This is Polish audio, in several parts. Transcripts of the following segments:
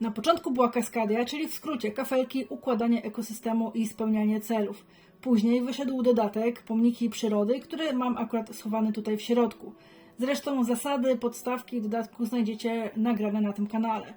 Na początku była kaskadia, czyli w skrócie kafelki, układanie ekosystemu i spełnianie celów. Później wyszedł dodatek Pomniki Przyrody, który mam akurat schowany tutaj w środku. Zresztą zasady, podstawki dodatku znajdziecie nagrane na tym kanale.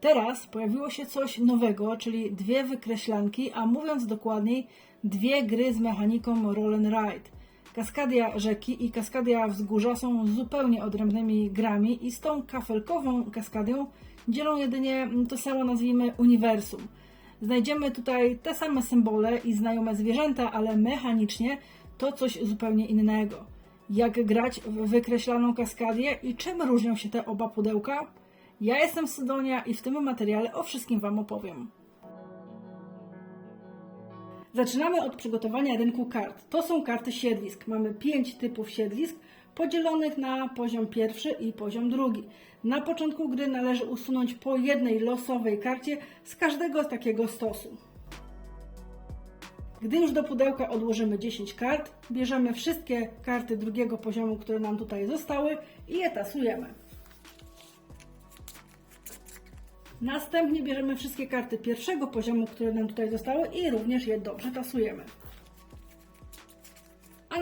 Teraz pojawiło się coś nowego, czyli dwie wykreślanki, a mówiąc dokładniej, dwie gry z mechaniką Roll and Ride. Kaskadia Rzeki i Kaskadia Wzgórza są zupełnie odrębnymi grami i z tą kafelkową kaskadią dzielą jedynie to samo, nazwijmy, uniwersum. Znajdziemy tutaj te same symbole i znajome zwierzęta, ale mechanicznie to coś zupełnie innego. Jak grać w wykreślaną kaskadię i czym różnią się te oba pudełka? Ja jestem Sydonia i w tym materiale o wszystkim Wam opowiem. Zaczynamy od przygotowania rynku kart. To są karty siedlisk. Mamy pięć typów siedlisk podzielonych na poziom pierwszy i poziom drugi. Na początku gry należy usunąć po jednej losowej karcie z każdego takiego stosu. Gdy już do pudełka odłożymy 10 kart, bierzemy wszystkie karty drugiego poziomu, które nam tutaj zostały i je tasujemy. Następnie bierzemy wszystkie karty pierwszego poziomu, które nam tutaj zostały i również je dobrze tasujemy.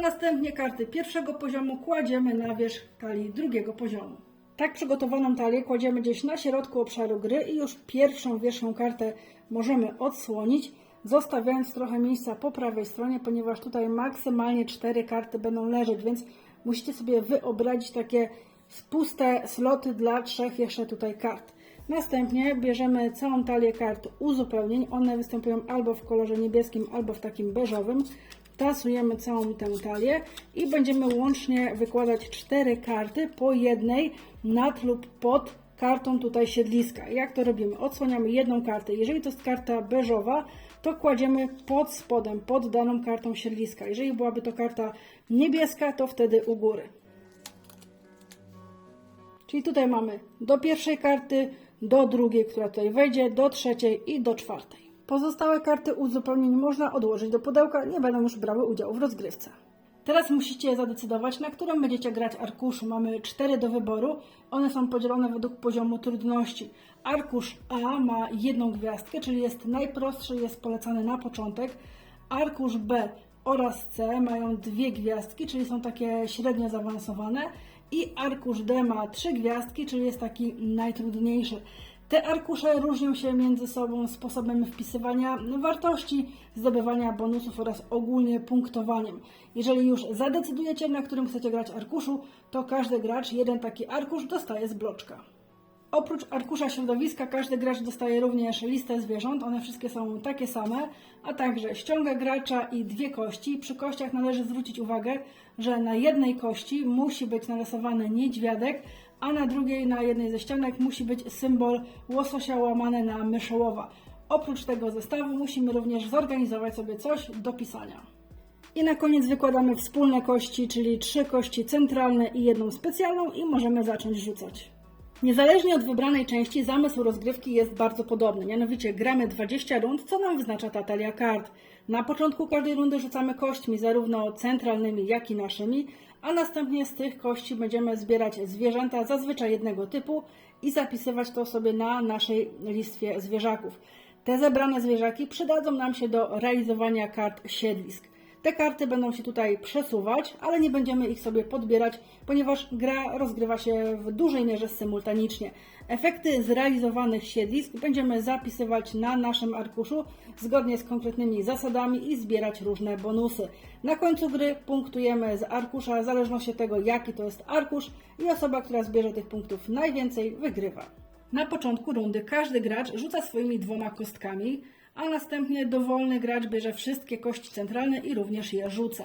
Następnie karty pierwszego poziomu kładziemy na wierzch talii drugiego poziomu. Tak przygotowaną talię kładziemy gdzieś na środku obszaru gry i już pierwszą wierzchną kartę możemy odsłonić, zostawiając trochę miejsca po prawej stronie, ponieważ tutaj maksymalnie cztery karty będą leżeć, więc musicie sobie wyobrazić takie puste sloty dla trzech jeszcze tutaj kart. Następnie bierzemy całą talię kart uzupełnień. One występują albo w kolorze niebieskim, albo w takim beżowym. Tasujemy całą tę talię i będziemy łącznie wykładać cztery karty po jednej nad lub pod kartą tutaj siedliska. Jak to robimy? Odsłaniamy jedną kartę. Jeżeli to jest karta beżowa, to kładziemy pod spodem, pod daną kartą siedliska. Jeżeli byłaby to karta niebieska, to wtedy u góry. Czyli tutaj mamy do pierwszej karty, do drugiej, która tutaj wejdzie, do trzeciej i do czwartej. Pozostałe karty uzupełnień można odłożyć do pudełka, nie będą już brały udziału w rozgrywce. Teraz musicie zadecydować, na którą będziecie grać arkuszu. Mamy cztery do wyboru. One są podzielone według poziomu trudności. Arkusz A ma jedną gwiazdkę, czyli jest najprostszy, jest polecany na początek. Arkusz B oraz C mają dwie gwiazdki, czyli są takie średnio zaawansowane. I arkusz D ma trzy gwiazdki, czyli jest taki najtrudniejszy. Te arkusze różnią się między sobą sposobem wpisywania wartości, zdobywania bonusów oraz ogólnie punktowaniem. Jeżeli już zadecydujecie, na którym chcecie grać arkuszu, to każdy gracz jeden taki arkusz dostaje z bloczka. Oprócz arkusza środowiska, każdy gracz dostaje również listę zwierząt. One wszystkie są takie same, a także ściąga gracza i dwie kości. Przy kościach należy zwrócić uwagę, że na jednej kości musi być narysowany niedźwiadek, a na drugiej, na jednej ze ścianek, musi być symbol łososia łamane na myszołowa. Oprócz tego zestawu musimy również zorganizować sobie coś do pisania. I na koniec wykładamy wspólne kości, czyli trzy kości centralne i jedną specjalną i możemy zacząć rzucać. Niezależnie od wybranej części, zamysł rozgrywki jest bardzo podobny. Mianowicie gramy 20 rund, co nam wyznacza ta talia kart. Na początku każdej rundy rzucamy kośćmi, zarówno centralnymi, jak i naszymi, a następnie z tych kości będziemy zbierać zwierzęta zazwyczaj jednego typu i zapisywać to sobie na naszej listwie zwierzaków. Te zebrane zwierzaki przydadzą nam się do realizowania kart siedlisk. Te karty będą się tutaj przesuwać, ale nie będziemy ich sobie podbierać, ponieważ gra rozgrywa się w dużej mierze symultanicznie. Efekty zrealizowanych siedlisk będziemy zapisywać na naszym arkuszu zgodnie z konkretnymi zasadami i zbierać różne bonusy. Na końcu gry punktujemy z arkusza w zależności od tego, jaki to jest arkusz i osoba, która zbierze tych punktów najwięcej, wygrywa. Na początku rundy każdy gracz rzuca swoimi dwoma kostkami, a następnie dowolny gracz bierze wszystkie kości centralne i również je rzuca.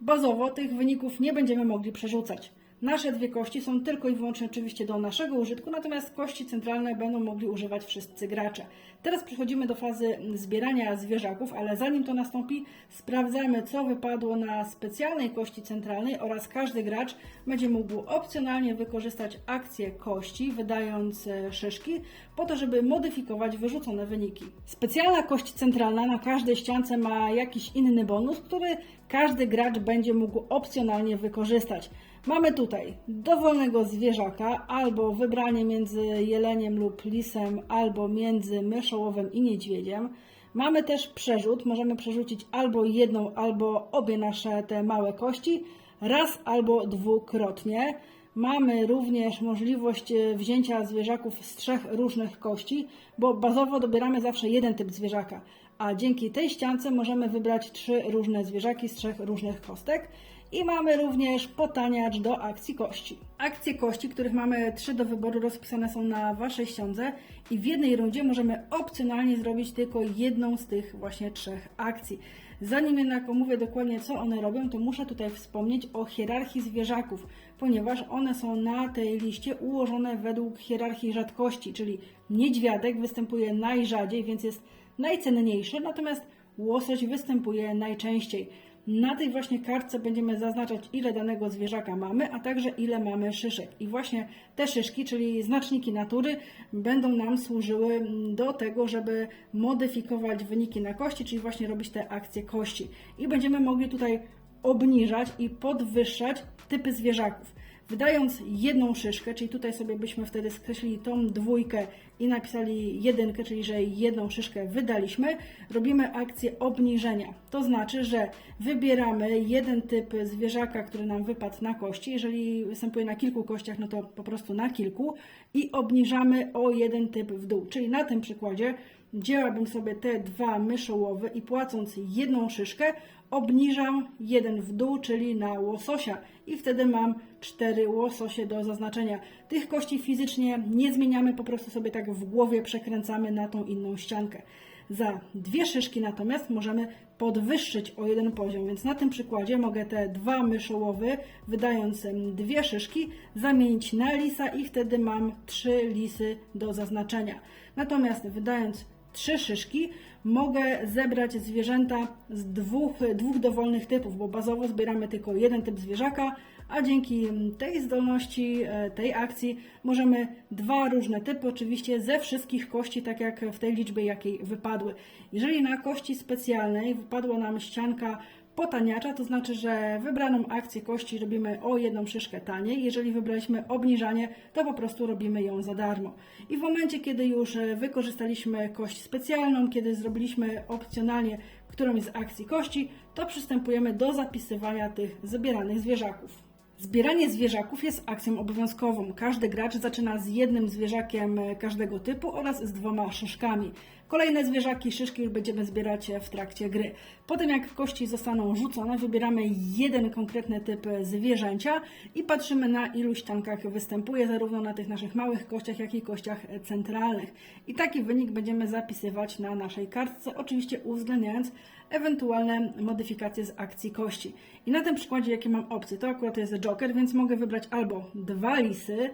Bazowo tych wyników nie będziemy mogli przerzucać. Nasze dwie kości są tylko i wyłącznie oczywiście do naszego użytku, natomiast kości centralne będą mogli używać wszyscy gracze. Teraz przechodzimy do fazy zbierania zwierzaków, ale zanim to nastąpi, sprawdzamy co wypadło na specjalnej kości centralnej oraz każdy gracz będzie mógł opcjonalnie wykorzystać akcję kości, wydając e, szyszki, po to, żeby modyfikować wyrzucone wyniki. Specjalna kość centralna na każdej ściance ma jakiś inny bonus, który każdy gracz będzie mógł opcjonalnie wykorzystać. Mamy tutaj dowolnego zwierzaka, albo wybranie między jeleniem lub lisem, albo między myszołowem i niedźwiedziem. Mamy też przerzut, możemy przerzucić albo jedną, albo obie nasze te małe kości, raz albo dwukrotnie. Mamy również możliwość e, wzięcia zwierzaków z trzech różnych kości, bo bazowo dobieramy zawsze jeden typ zwierzaka, a dzięki tej ściance możemy wybrać trzy różne zwierzaki z trzech różnych kostek. I mamy również potaniacz do akcji kości. Akcje kości, których mamy trzy do wyboru, rozpisane są na Waszej ściądze i w jednej rundzie możemy opcjonalnie zrobić tylko jedną z tych właśnie trzech akcji. Zanim jednak omówię dokładnie, co one robią, to muszę tutaj wspomnieć o hierarchii zwierzaków, ponieważ one są na tej liście ułożone według hierarchii rzadkości, czyli niedźwiadek występuje najrzadziej, więc jest najcenniejszy, natomiast łosoś występuje najczęściej. Na tej właśnie kartce będziemy zaznaczać, ile danego zwierzaka mamy, a także ile mamy szyszek. I właśnie te szyszki, czyli znaczniki natury, będą nam służyły do tego, żeby modyfikować wyniki na kości, czyli właśnie robić te akcje kości. I będziemy mogli tutaj obniżać i podwyższać typy zwierzaków. Wydając jedną szyszkę, czyli tutaj sobie byśmy wtedy skreślili tą dwójkę i napisali jedynkę, czyli że jedną szyszkę wydaliśmy, robimy akcję obniżenia. To znaczy, że wybieramy jeden typ zwierzaka, który nam wypadł na kości. Jeżeli występuje na kilku kościach, no to po prostu na kilku i obniżamy o jeden typ w dół. Czyli na tym przykładzie wzięłabym sobie te dwa myszołowe i płacąc jedną szyszkę, obniżam jeden w dół, czyli na łososia i wtedy mam cztery łososie do zaznaczenia. Tych kości fizycznie nie zmieniamy, po prostu sobie tak w głowie przekręcamy na tą inną ściankę. Za dwie szyszki natomiast możemy podwyższyć o jeden poziom, więc na tym przykładzie mogę te dwa myszołowy, wydając dwie szyszki, zamienić na lisa i wtedy mam trzy lisy do zaznaczenia. Natomiast wydając trzy szyszki, mogę zebrać zwierzęta z dwóch, dwóch dowolnych typów, bo bazowo zbieramy tylko jeden typ zwierzaka, a dzięki tej zdolności, e, tej akcji możemy dwa różne typy, oczywiście ze wszystkich kości, tak jak w tej liczbie, jakiej wypadły. Jeżeli na kości specjalnej wypadła nam ścianka potaniacza, to znaczy, że wybraną akcję kości robimy o jedną szyszkę taniej. Jeżeli wybraliśmy obniżanie, to po prostu robimy ją za darmo. I w momencie, kiedy już wykorzystaliśmy kość specjalną, kiedy zrobiliśmy opcjonalnie którąś z akcji kości, to przystępujemy do zapisywania tych zbieranych zwierzaków. Zbieranie zwierzaków jest akcją obowiązkową. Każdy gracz zaczyna z jednym zwierzakiem każdego typu oraz z dwoma szyszkami. Kolejne zwierzaki, szyszki już będziemy zbierać w trakcie gry. Po tym jak kości zostaną rzucone, wybieramy jeden konkretny typ zwierzęcia i patrzymy na ilu ściankach występuje, zarówno na tych naszych małych kościach, jak i kościach centralnych. I taki wynik będziemy zapisywać na naszej kartce, oczywiście uwzględniając ewentualne modyfikacje z akcji kości. I na tym przykładzie, jakie mam opcje, to akurat jest Joker, więc mogę wybrać albo dwa lisy,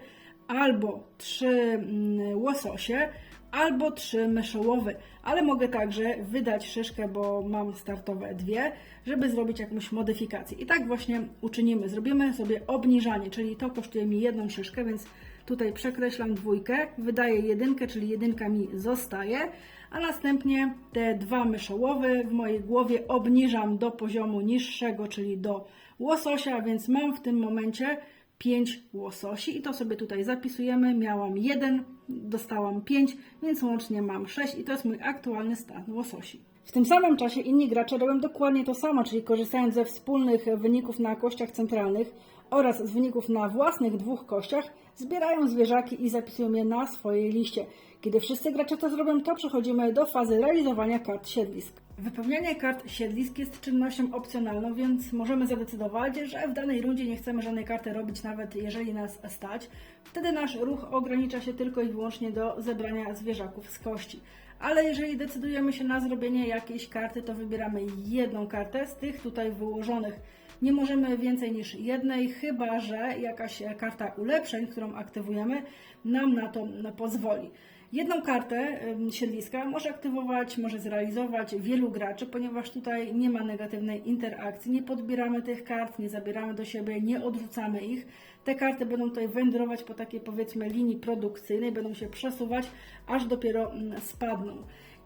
albo trzy mm, łososie, albo trzy myszołowy, ale mogę także wydać szyszkę, bo mam startowe dwie, żeby zrobić jakąś modyfikację. I tak właśnie uczynimy. Zrobimy sobie obniżanie, czyli to kosztuje mi jedną szyszkę, więc tutaj przekreślam dwójkę, wydaję jedynkę, czyli jedynka mi zostaje, a następnie te dwa myszołowe w mojej głowie obniżam do poziomu niższego, czyli do łososia, więc mam w tym momencie 5 łososi i to sobie tutaj zapisujemy. Miałam 1, dostałam 5, więc łącznie mam 6 i to jest mój aktualny stan łososi. W tym samym czasie inni gracze robią dokładnie to samo, czyli korzystając ze wspólnych wyników na kościach centralnych oraz z wyników na własnych dwóch kościach, zbierają zwierzaki i zapisują je na swojej liście. Kiedy wszyscy gracze to zrobią, to przechodzimy do fazy realizowania kart siedlisk. Wypełnianie kart siedlisk jest czynnością opcjonalną, więc możemy zadecydować, że w danej rundzie nie chcemy żadnej karty robić, nawet jeżeli nas stać. Wtedy nasz ruch ogranicza się tylko i wyłącznie do zebrania zwierzaków z kości. Ale jeżeli decydujemy się na zrobienie jakiejś karty, to wybieramy jedną kartę z tych tutaj wyłożonych. Nie możemy więcej niż jednej, chyba że jakaś karta ulepszeń, którą aktywujemy, nam na to pozwoli. Jedną kartę siedliska może aktywować, może zrealizować wielu graczy, ponieważ tutaj nie ma negatywnej interakcji, nie podbieramy tych kart, nie zabieramy do siebie, nie odrzucamy ich. Te karty będą tutaj wędrować po takiej powiedzmy linii produkcyjnej, będą się przesuwać, aż dopiero mm, spadną.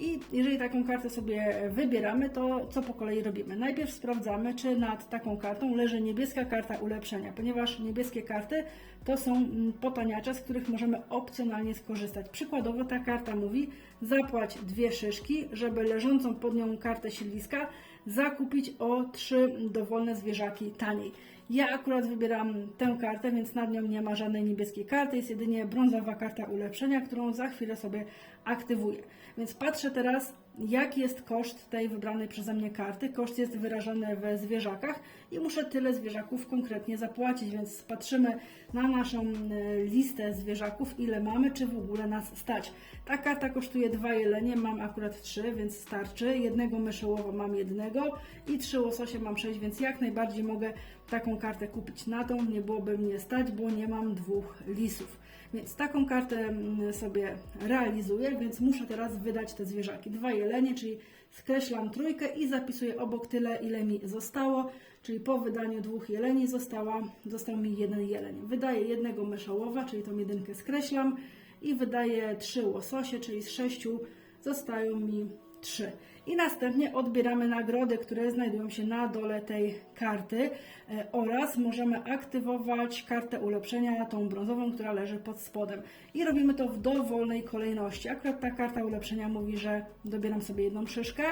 I jeżeli taką kartę sobie wybieramy, to co po kolei robimy? Najpierw sprawdzamy, czy nad taką kartą leży niebieska karta ulepszenia, ponieważ niebieskie karty to są mm, potaniacze, z których możemy opcjonalnie skorzystać. Przykładowo ta karta mówi zapłać dwie szyszki, żeby leżącą pod nią kartę siedliska zakupić o trzy dowolne zwierzaki taniej. Ja akurat wybieram tę kartę, więc nad nią nie ma żadnej niebieskiej karty, jest jedynie brązowa karta ulepszenia, którą za chwilę sobie aktywuję. Więc patrzę teraz, jaki jest koszt tej wybranej przeze mnie karty. Koszt jest wyrażony we zwierzakach i muszę tyle zwierzaków konkretnie zapłacić, więc patrzymy na naszą e, listę zwierzaków, ile mamy, czy w ogóle nas stać. Ta karta kosztuje dwa jelenie, mam akurat trzy, więc starczy. Jednego myszołowa mam jednego i trzy łososie mam sześć, więc jak najbardziej mogę taką kartę kupić na tą. Nie byłoby mnie stać, bo nie mam dwóch lisów. Więc taką kartę mm, sobie realizuję, więc muszę teraz wydać te zwierzaki. Dwa jelenie, czyli skreślam trójkę i zapisuję obok tyle, ile mi zostało, czyli po wydaniu dwóch jeleni została, został mi jeden jeleń. Wydaję jednego myszołowa, czyli tą jedynkę skreślam i wydaję trzy łososie, czyli z sześciu zostają mi trzy. I następnie odbieramy nagrody, które znajdują się na dole tej karty e, oraz możemy aktywować kartę ulepszenia, tą brązową, która leży pod spodem. I robimy to w dowolnej kolejności. Akurat ta karta ulepszenia mówi, że dobieram sobie jedną szyszkę.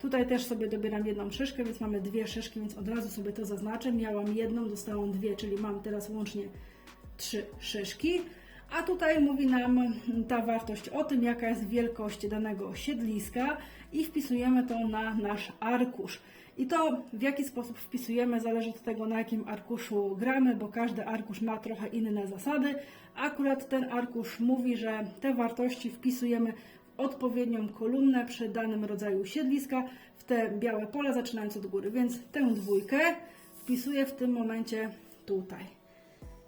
Tutaj też sobie dobieram jedną szyszkę, więc mamy dwie szyszki, więc od razu sobie to zaznaczę. Miałam jedną, dostałam dwie, czyli mam teraz łącznie trzy szyszki. A tutaj mówi nam ta wartość o tym, jaka jest wielkość danego siedliska i wpisujemy to na nasz arkusz. I to w jaki sposób wpisujemy zależy od tego, na jakim arkuszu gramy, bo każdy arkusz ma trochę inne zasady. Akurat ten arkusz mówi, że te wartości wpisujemy w odpowiednią kolumnę przy danym rodzaju siedliska w te białe pola, zaczynając od góry. Więc tę dwójkę wpisuję w tym momencie tutaj.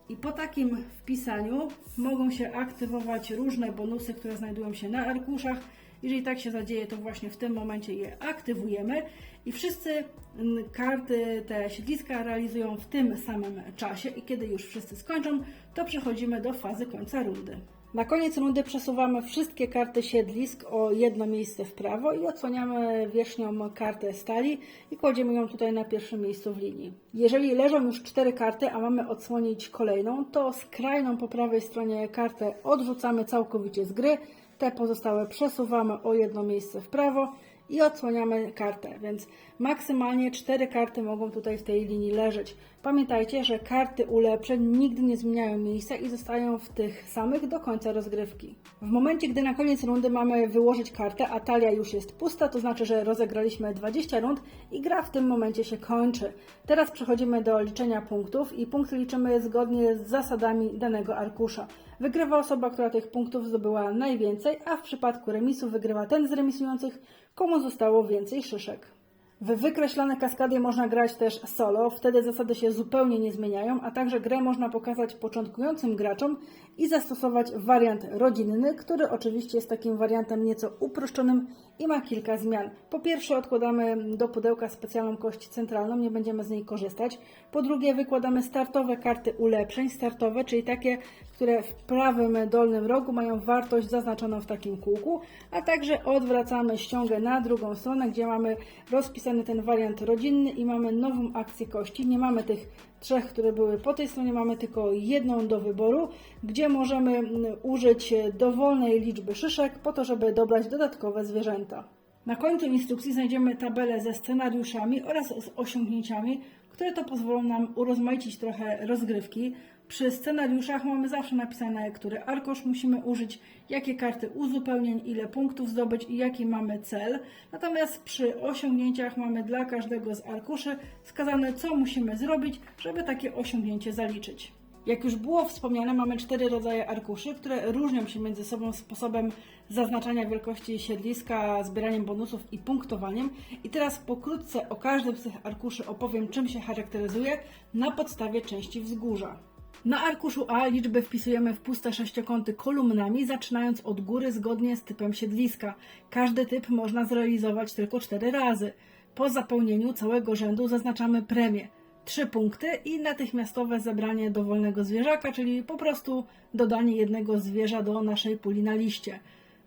I po takim wpisaniu mogą się aktywować różne bonusy, które znajdują się na arkuszach. Jeżeli tak się zadzieje, to właśnie w tym momencie je aktywujemy i wszyscy mm, karty, te siedliska realizują w tym samym czasie i kiedy już wszyscy skończą, to przechodzimy do fazy końca rundy. Na koniec rundy przesuwamy wszystkie karty siedlisk o jedno miejsce w prawo i odsłaniamy wierzchnią kartę stali i kładziemy ją tutaj na pierwszym miejscu w linii. Jeżeli leżą już cztery karty, a mamy odsłonić kolejną, to skrajną po prawej stronie kartę odrzucamy całkowicie z gry, te pozostałe przesuwamy o jedno miejsce w prawo i odsłaniamy kartę, więc maksymalnie cztery karty mogą tutaj w tej linii leżeć. Pamiętajcie, że karty ulepszeń nigdy nie zmieniają miejsca i zostają w tych samych do końca rozgrywki. W momencie, gdy na koniec rundy mamy wyłożyć kartę, a talia już jest pusta, to znaczy, że rozegraliśmy 20 rund i gra w tym momencie się kończy. Teraz przechodzimy do liczenia punktów i punkty liczymy zgodnie z zasadami danego arkusza. Wygrywa osoba, która tych punktów zdobyła najwięcej, a w przypadku remisu wygrywa ten z remisujących, komu zostało więcej szyszek. W wykreślone kaskady można grać też solo, wtedy zasady się zupełnie nie zmieniają, a także grę można pokazać początkującym graczom i zastosować wariant rodzinny, który oczywiście jest takim wariantem nieco uproszczonym i ma kilka zmian. Po pierwsze odkładamy do pudełka specjalną kość centralną, nie będziemy z niej korzystać. Po drugie wykładamy startowe karty ulepszeń, startowe, czyli takie, które w prawym dolnym rogu mają wartość zaznaczoną w takim kółku, a także odwracamy ściągę na drugą stronę, gdzie mamy rozpisany ten wariant rodzinny i mamy nową akcję kości. Nie mamy tych trzech, które były po tej stronie, mamy tylko jedną do wyboru, gdzie możemy użyć dowolnej liczby szyszek po to, żeby dobrać dodatkowe zwierzęta. Na końcu instrukcji znajdziemy tabelę ze scenariuszami oraz z osiągnięciami, które to pozwolą nam urozmaicić trochę rozgrywki. Przy scenariuszach mamy zawsze napisane, który arkusz musimy użyć, jakie karty uzupełnień, ile punktów zdobyć i jaki mamy cel. Natomiast przy osiągnięciach mamy dla każdego z arkuszy wskazane, co musimy zrobić, żeby takie osiągnięcie zaliczyć. Jak już było wspomniane, mamy cztery rodzaje arkuszy, które różnią się między sobą sposobem zaznaczania wielkości siedliska, zbieraniem bonusów i punktowaniem. I teraz pokrótce o każdym z tych arkuszy opowiem, czym się charakteryzuje na podstawie części wzgórza. Na arkuszu A liczby wpisujemy w puste sześciokąty kolumnami, zaczynając od góry zgodnie z typem siedliska. Każdy typ można zrealizować tylko cztery razy. Po zapełnieniu całego rzędu zaznaczamy premię. Trzy punkty i natychmiastowe zebranie dowolnego zwierzaka, czyli po prostu dodanie jednego zwierza do naszej puli na liście.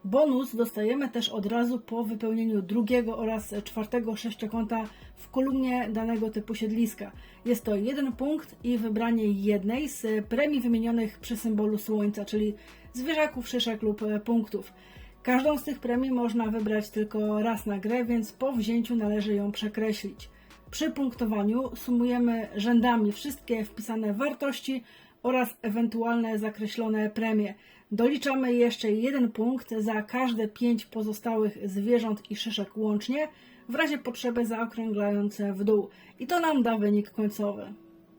Bonus dostajemy też od razu po wypełnieniu drugiego oraz czwartego sześciokąta w kolumnie danego typu siedliska. Jest to jeden punkt i wybranie jednej z premii wymienionych przy symbolu słońca, czyli zwierzaków, szyszek lub punktów. Każdą z tych premii można wybrać tylko raz na grę, więc po wzięciu należy ją przekreślić. Przy punktowaniu sumujemy rzędami wszystkie wpisane wartości oraz ewentualne zakreślone premie. Doliczamy jeszcze jeden punkt za każde pięć pozostałych zwierząt i szyszek łącznie, w razie potrzeby zaokrąglając w dół. I to nam da wynik końcowy.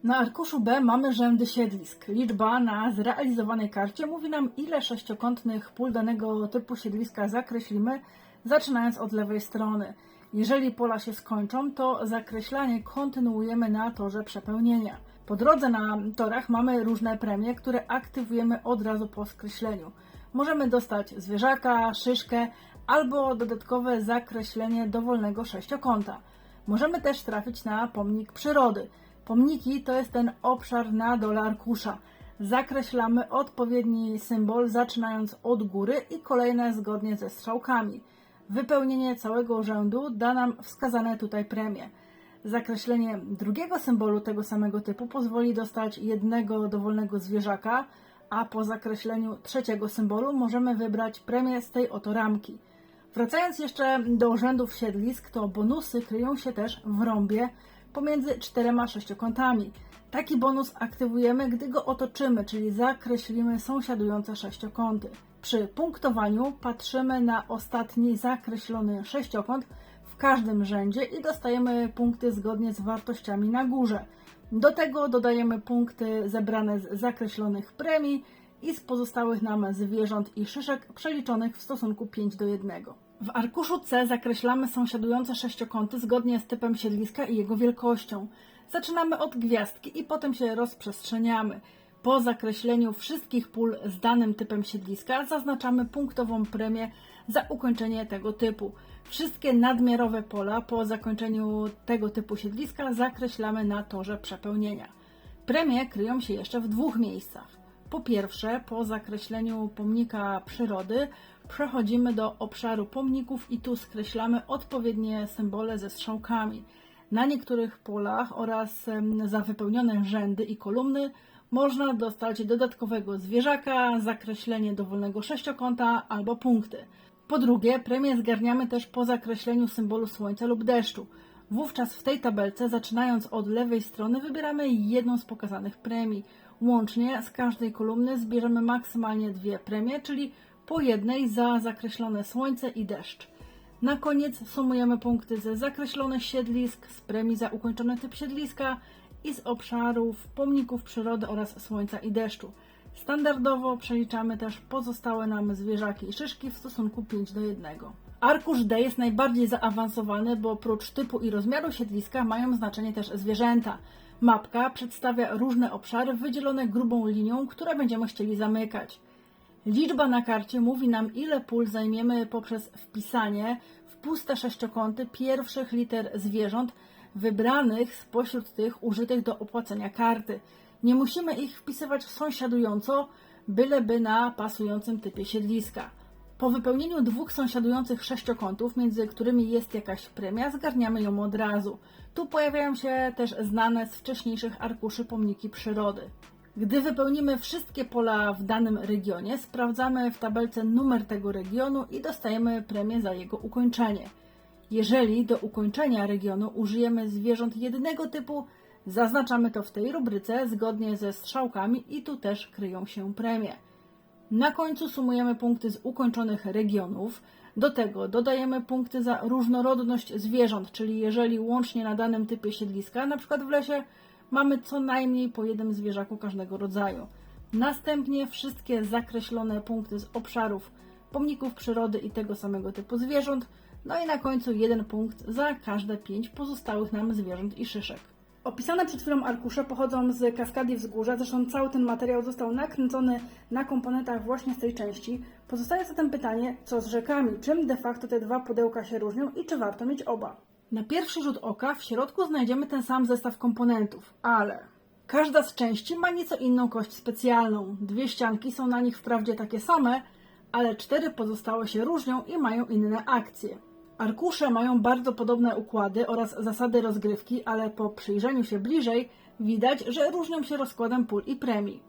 Na arkuszu B mamy rzędy siedlisk. Liczba na zrealizowanej karcie mówi nam, ile sześciokątnych pól danego typu siedliska zakreślimy, zaczynając od lewej strony. Jeżeli pola się skończą, to zakreślanie kontynuujemy na torze przepełnienia. Po drodze na torach mamy różne premie, które aktywujemy od razu po skreśleniu. Możemy dostać zwierzaka, szyszkę albo dodatkowe zakreślenie dowolnego sześciokąta. Możemy też trafić na pomnik przyrody. Pomniki to jest ten obszar na dole arkusza. Zakreślamy odpowiedni symbol, zaczynając od góry i kolejne zgodnie ze strzałkami. Wypełnienie całego rzędu da nam wskazane tutaj premie. Zakreślenie drugiego symbolu tego samego typu pozwoli dostać jednego dowolnego zwierzaka, a po zakreśleniu trzeciego symbolu możemy wybrać premię z tej oto ramki. Wracając jeszcze do rzędów siedlisk, to bonusy kryją się też w rąbie pomiędzy czterema sześciokątami. Taki bonus aktywujemy, gdy go otoczymy, czyli zakreślimy sąsiadujące sześciokąty. Przy punktowaniu patrzymy na ostatni zakreślony sześciokąt każdym rzędzie i dostajemy punkty zgodnie z wartościami na górze. Do tego dodajemy punkty zebrane z zakreślonych premii i z pozostałych nam zwierząt i szyszek przeliczonych w stosunku 5 do 1. W arkuszu C zakreślamy sąsiadujące sześciokąty zgodnie z typem siedliska i jego wielkością. Zaczynamy od gwiazdki i potem się rozprzestrzeniamy. Po zakreśleniu wszystkich pól z danym typem siedliska zaznaczamy punktową premię za ukończenie tego typu. Wszystkie nadmiarowe pola po zakończeniu tego typu siedliska zakreślamy na torze przepełnienia. Premie kryją się jeszcze w dwóch miejscach. Po pierwsze, po zakreśleniu pomnika przyrody przechodzimy do obszaru pomników i tu skreślamy odpowiednie symbole ze strzałkami. Na niektórych polach oraz za wypełnione rzędy i kolumny można dostać dodatkowego zwierzaka, zakreślenie dowolnego sześciokąta albo punkty. Po drugie, premię zgarniamy też po zakreśleniu symbolu słońca lub deszczu. Wówczas w tej tabelce, zaczynając od lewej strony, wybieramy jedną z pokazanych premii. Łącznie z każdej kolumny zbierzemy maksymalnie dwie premie, czyli po jednej za zakreślone słońce i deszcz. Na koniec sumujemy punkty ze zakreślonych siedlisk, z premii za ukończony typ siedliska i z obszarów pomników przyrody oraz słońca i deszczu. Standardowo przeliczamy też pozostałe nam zwierzaki i szyszki w stosunku 5 do 1. Arkusz D jest najbardziej zaawansowany, bo oprócz typu i rozmiaru siedliska mają znaczenie też zwierzęta. Mapka przedstawia różne obszary wydzielone grubą linią, które będziemy chcieli zamykać. Liczba na karcie mówi nam, ile pól zajmiemy poprzez wpisanie w puste sześciokąty pierwszych liter zwierząt wybranych spośród tych użytych do opłacenia karty. Nie musimy ich wpisywać sąsiadująco, byleby na pasującym typie siedliska. Po wypełnieniu dwóch sąsiadujących sześciokątów, między którymi jest jakaś premia, zgarniamy ją od razu. Tu pojawiają się też znane z wcześniejszych arkuszy pomniki przyrody. Gdy wypełnimy wszystkie pola w danym regionie, sprawdzamy w tabelce numer tego regionu i dostajemy premię za jego ukończenie. Jeżeli do ukończenia regionu użyjemy zwierząt jednego typu, zaznaczamy to w tej rubryce zgodnie ze strzałkami i tu też kryją się premie. Na końcu sumujemy punkty z ukończonych regionów. Do tego dodajemy punkty za różnorodność zwierząt, czyli jeżeli łącznie na danym typie siedliska, np. w lesie, mamy co najmniej po jednym zwierzaku każdego rodzaju. Następnie wszystkie zakreślone punkty z obszarów pomników przyrody i tego samego typu zwierząt, no i na końcu jeden punkt za każde pięć pozostałych nam zwierząt i szyszek. Opisane przed chwilą arkusze pochodzą z Kaskadii Wzgórza, zresztą cały ten materiał został nakręcony na komponentach właśnie z tej części. Pozostaje zatem pytanie, co z rzekami, czym de facto te dwa pudełka się różnią i czy warto mieć oba. Na pierwszy rzut oka w środku znajdziemy ten sam zestaw komponentów, ale każda z części ma nieco inną kość specjalną. Dwie ścianki są na nich wprawdzie takie same, ale cztery pozostałe się różnią i mają inne akcje. Arkusze mają bardzo podobne układy oraz zasady rozgrywki, ale po przyjrzeniu się bliżej widać, że różnią się rozkładem pól i premii.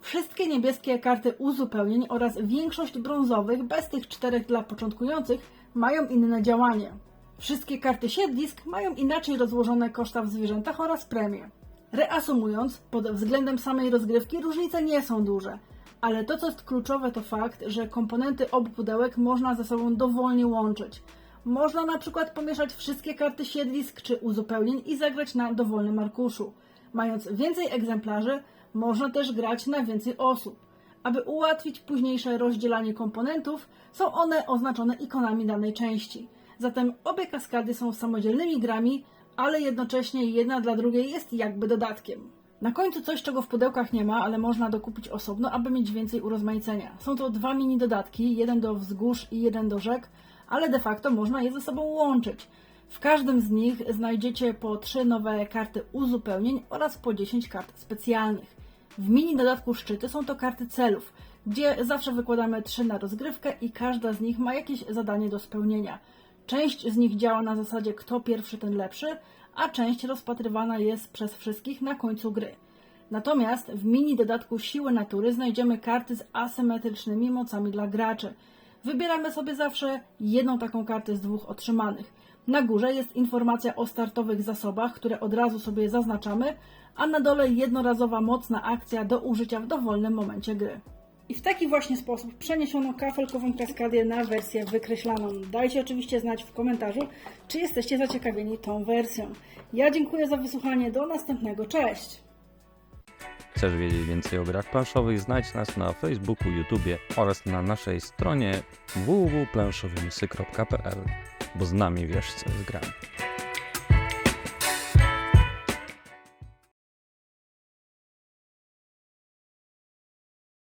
Wszystkie niebieskie karty uzupełnień oraz większość brązowych, bez tych czterech dla początkujących, mają inne działanie. Wszystkie karty siedlisk mają inaczej rozłożone koszta w zwierzętach oraz premie. Reasumując, pod względem samej rozgrywki różnice nie są duże, ale to co jest kluczowe to fakt, że komponenty obu pudełek można ze sobą dowolnie łączyć. Można na przykład pomieszać wszystkie karty siedlisk czy uzupełnień i zagrać na dowolnym arkuszu. Mając więcej egzemplarzy, można też grać na więcej osób. Aby ułatwić późniejsze rozdzielanie komponentów, są one oznaczone ikonami danej części. Zatem obie kaskady są samodzielnymi grami, ale jednocześnie jedna dla drugiej jest jakby dodatkiem. Na końcu coś, czego w pudełkach nie ma, ale można dokupić osobno, aby mieć więcej urozmaicenia. Są to dwa mini dodatki, jeden do wzgórz i jeden do rzek, ale de facto można je ze sobą łączyć. W każdym z nich znajdziecie po trzy nowe karty uzupełnień oraz po 10 kart specjalnych. W mini dodatku szczyty są to karty celów, gdzie zawsze wykładamy trzy na rozgrywkę i każda z nich ma jakieś zadanie do spełnienia. Część z nich działa na zasadzie kto pierwszy, ten lepszy, a część rozpatrywana jest przez wszystkich na końcu gry. Natomiast w mini dodatku Siły Natury znajdziemy karty z asymetrycznymi mocami dla graczy. Wybieramy sobie zawsze jedną taką kartę z dwóch otrzymanych. Na górze jest informacja o startowych zasobach, które od razu sobie zaznaczamy, a na dole jednorazowa mocna akcja do użycia w dowolnym momencie gry. I w taki właśnie sposób przeniesiono kafelkową kaskadę na wersję wykreślaną. Dajcie oczywiście znać w komentarzu, czy jesteście zaciekawieni tą wersją. Ja dziękuję za wysłuchanie. Do następnego. Cześć! Chcesz wiedzieć więcej o grach planszowych? Znajdź nas na Facebooku, YouTubie oraz na naszej stronie www.planszowymysy.pl, bo z nami wiesz co jest grami.